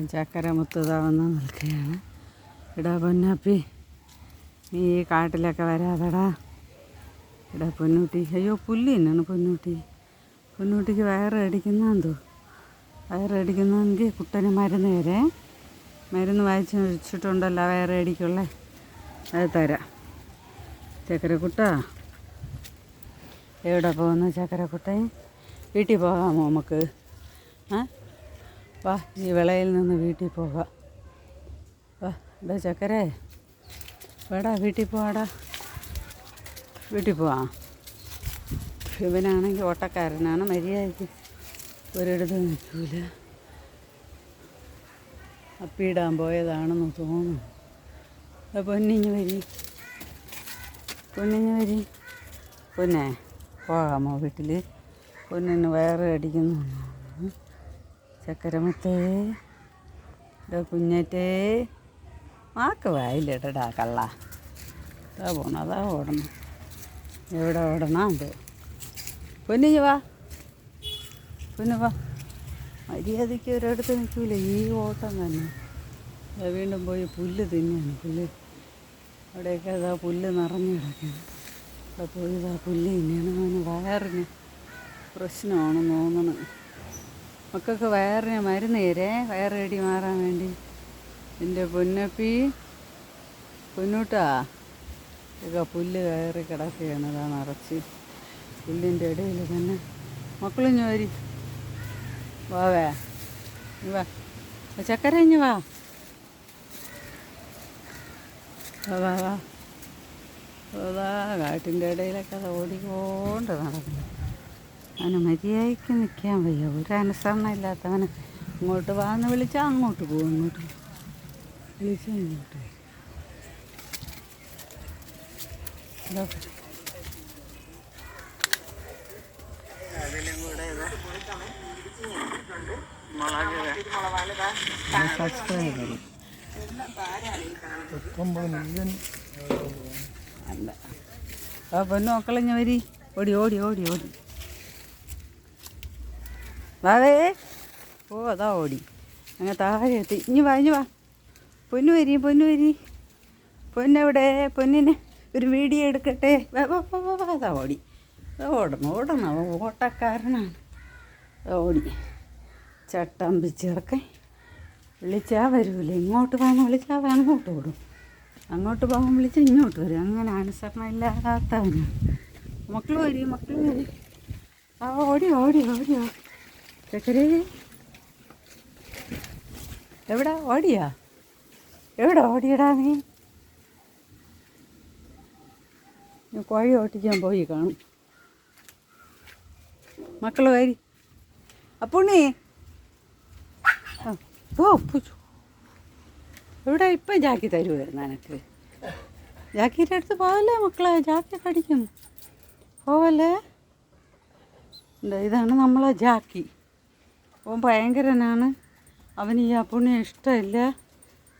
ചക്കര മുത്തതാവുന്ന നിൽക്കുകയാണ്. ഇടാ പൊന്നപ്പി നീ ഈ കാട്ടിലൊക്കെ വരാതടാ. ഇടാ പൊന്നൂട്ടി അയ്യോ പുല്ല് തന്നെയാണ് പൊന്നൂട്ടി. പൊന്നൂട്ടിക്ക് വയറ് അടിക്കുന്നതോ വയറ് അടിക്കുന്നെങ്കിൽ കുട്ടന് മരുന്ന് തരേ. മരുന്ന് വായിച്ച് വെച്ചിട്ടുണ്ടല്ലോ വയറ് അടിക്കുള്ളേ അത് തരാം. ചക്കരക്കുട്ട എവിടെ പോകുന്നു ചക്കരക്കുട്ടേ വീട്ടിൽ പോകാമോ നമുക്ക്? ആ? വാ ഈ വിളയിൽ നിന്ന് വീട്ടിൽ പോകാം. വാ എന്താ ചക്കരേ? വേടാ വീട്ടിൽ പോവാടാ. വീട്ടിൽ പോവാം? ഇവനാണെങ്കിൽ ഓട്ടക്കാരനാണ് മര്യാദയ്ക്ക് ഒരിടത്ത് നിൽക്കൂല. അപ്പിയിടാൻ പോയതാണെന്ന് തോന്നുന്നു. പൊന്നിഞ്ഞ് വരി. പൊന്നിഞ്ഞ് വരി. പൊന്നെ പോകാമോ വീട്ടിൽ പൊന്നിന് വയറ് അടിക്കുന്നു ചക്കരമുത്തേ ഇതാ കുഞ്ഞറ്റേ. മാക്ക് വായിലിടടാ കള്ള. അതാ പോണം അതാ ഓടണം. എവിടെ ഓടണം? അത് പൊന്നിഞ്ഞ് വാ. പൊന്നു വാ. മര്യാദയ്ക്ക് ഒരിടത്ത് നിൽക്കൂല ഈ ഓട്ടം തന്നെ. അതാ വീണ്ടും പോയി പുല്ല് തിന്നെയാണ് പുല്ല്. അവിടെയൊക്കെ അതാ പുല്ല് നിറഞ്ഞു കിടക്കുന്നു. അവിടെ പോയി ഇതാ പുല്ല് തിന്നെയാണ് അവന് വയറിന് പ്രശ്നമാണെന്ന് തോന്നണം. മക്കൾക്ക് വയറിന് മരുന്ന് തരേ വയറേടി മാറാൻ വേണ്ടി. എന്റെ പൊന്നപ്പി പൊന്നൂട്ടാ ഇതൊക്കെ പുല്ല് കയറി കിടക്കുകയാണ്. അതാ നിറച്ച് പുല്ലിന്റെ ഇടയിൽ തന്നെ. മക്കളും വരി. വാവേ വാ. ചക്കര ഇഞ്ഞ് വാ. വാ വാ കാട്ടിന്റെ ഇടയിലൊക്കെ അത് ഓടിക്കൊണ്ട് നടക്കുന്നു. അവന് മര്യാദയ്ക്ക് നിൽക്കാൻ വയ്യ. ഒരു അനുസരണ ഇല്ലാത്തവന് ഇങ്ങോട്ട് വാന്ന് വിളിച്ചാൽ അങ്ങോട്ട് പോകും ഇങ്ങോട്ട്. വിളിച്ചാൽ ഇങ്ങോട്ട് വരും. സബ്സ്ക്രൈബ് ഓടി ഓടി ഓടി ഓടി. വാവേ. ഓ അതാ ഓടി. അങ്ങ് താഴെ എത്തി. ഇനി വാ ഇനി വാ. പൊന്നു വരി പൊന്നു വരി. പൊന്നെവിടെ? പൊന്നിന് ഒരു വീഡിയോ എടുക്കട്ടെ? അതാ ഓടി. ഓടണം ഓടണം. അവൻ ഓട്ടക്കാരനാണ്. ഓടി. ചട്ടമ്പി പിച്ചിറക്കെ വിളിച്ചാൽ വരൂല. ഇങ്ങോട്ട് പോകാൻ വിളിച്ചാൽ അവൻ അങ്ങോട്ട് ഓടും. അങ്ങോട്ട് പോകാൻ വിളിച്ചാൽ ഇങ്ങോട്ട് വരും. അങ്ങനെ അനുസരണം ഇല്ലാത്തവനാണ്. മക്കൾ വരി മക്കൾ വരി. ആ ഓടി ഓടി ഓടി ഓടി. ചക്കരേ. എവിടെ? ഓടിയാ? എവിടെ ഓടിയടാ നീ? കോഴി ഓട്ടിക്കാൻ പോയി കാണും. മക്കൾ വരി. അപ്പുണ്ണി. ഓ പൂച്ചു. എവിടെ ഇപ്പം ജാക്കി തരുമായിരുന്നു എനിക്ക് ജാക്കിയുടെ അടുത്ത് പോവല്ലേ മക്കളെ? ജാക്കി കടിക്കും പോവല്ലേ? ഇതാണ് നമ്മളെ ജാക്കി. അവൻ ഭയങ്കരനാണ്. അവൻ ഈ അപ്പുണ്ണിയെ ഇഷ്ടമില്ല.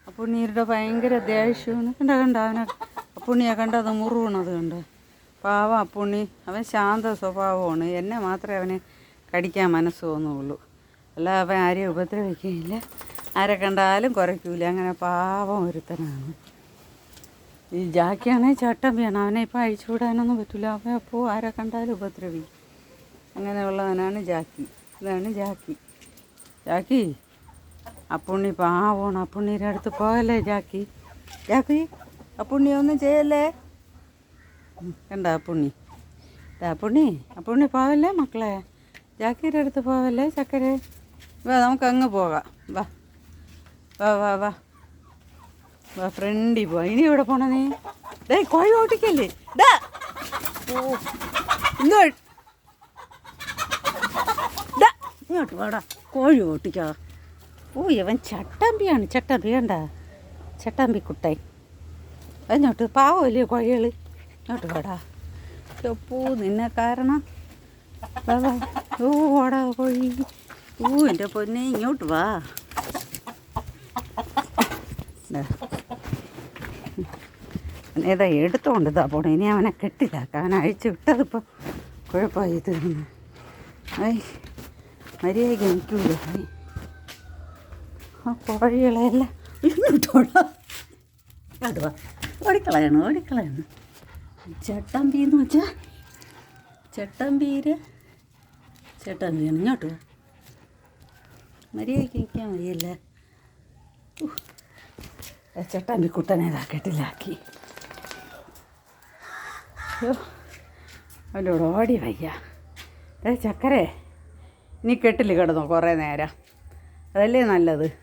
അപ്പുണ്ണിയുടെ ഭയങ്കര ദേഷ്യമാണ്. കണ്ട കണ്ട അവനെ അപ്പുണ്ണിയെ കണ്ട? അത് മുറുവണത് കണ്ട? പാവം അപ്പുണ്ണി അവൻ ശാന്ത സ്വഭാവമാണ്. എന്നെ മാത്രമേ അവന് കടിക്കാൻ മനസ്സ് തോന്നുള്ളൂ. അല്ല അവൻ ആരെയും ഉപദ്രവിക്കുകയില്ല. ആരെ കണ്ടാലും കുറയ്ക്കൂല. അങ്ങനെ പാവം ഒരുത്തനാണ്. ഈ ജാക്കിയാണെങ്കിൽ ചട്ടം വേണം അവനെ ഇപ്പം അഴിച്ചു വിടാനൊന്നും പറ്റില്ല അവൻ അപ്പോൾ ആരെ കണ്ടാലും ഉപദ്രവിക്കും. അങ്ങനെയുള്ളവനാണ് ജാക്കി. ഇതാണ് ജാക്കി. ജാക്കി അപ്പുണ്ണി പാവണം അപ്പുണ്ണിയുടെ അടുത്ത് പോകല്ലേ ജാക്കി? ജാക്കി അപ്പുണ്ണി ഒന്നും ചെയ്യല്ലേ? കണ്ട അപ്പുണ്ണി? അപ്പുണ്ണി അപ്പുണ്ണി പോവല്ലേ മക്കളെ? ജാക്കിയുടെ അടുത്ത് പോവല്ലേ ചക്കര? വാ നമുക്ക് അങ്ങ് പോകാം. വാ. വാ വാ വാ. വാ ഫ്രണ്ടി പോവാ. ഇനി എവിടെ പോണ നീ? ഡേ കോഴി ഓട്ടിക്കല്ലേ ഡാ ഓ ഡാ, ഇങ്ങോട്ട് വാടാ. കോഴി ഓട്ടിക്കാ. ഓ ഇവൻ ചട്ടമ്പിയാണ്. ചട്ടമ്പി കണ്ട? ചട്ടമ്പി കുട്ടൻ. അതിനോട്ട് പാവമല്ലേ കോഴികൾ ഇങ്ങോട്ട് വാടാ. ചൊപ്പൂ നിന്നെ കാരണം? ഓ ഓടാ കോഴി. ഓ എന്റെ പൊന്നെ ഇങ്ങോട്ട് വാ. ഏതാ എടുത്തോണ്ട് ഇതാ പോണേ. ഇനി അവനെ കെട്ടില്ല കാരണം അഴിച്ചു വിട്ടതിപ്പോൾ കുഴപ്പമായി തീർന്നു ഐ. മര്യാദയ്ക്ക് നിൽക്കില്ല ആ കോഴികളെല്ലാം ഇട്ടോളാം അതുവാ ഓടിക്കളയണം ഓടിക്കളയണം. ചട്ടമ്പി എന്ന് വെച്ചാൽ ചട്ടമ്പീര്. ചട്ടമ്പിയാണ് ഇങ്ങോട്ട് വാ. മര്യാദയ്ക്ക് നിൽക്കാൻ മതിയല്ലേ ചട്ടമ്പി കുട്ടനെ ഇതാ കെട്ടിലാക്കി. അയ്യോ അവന്റെ ഓടി വയ്യ. ഏ ചക്കരേ. നീ കെട്ടിൽ കിടന്നോ കുറേ നേരം. അതല്ലേ നല്ലത്?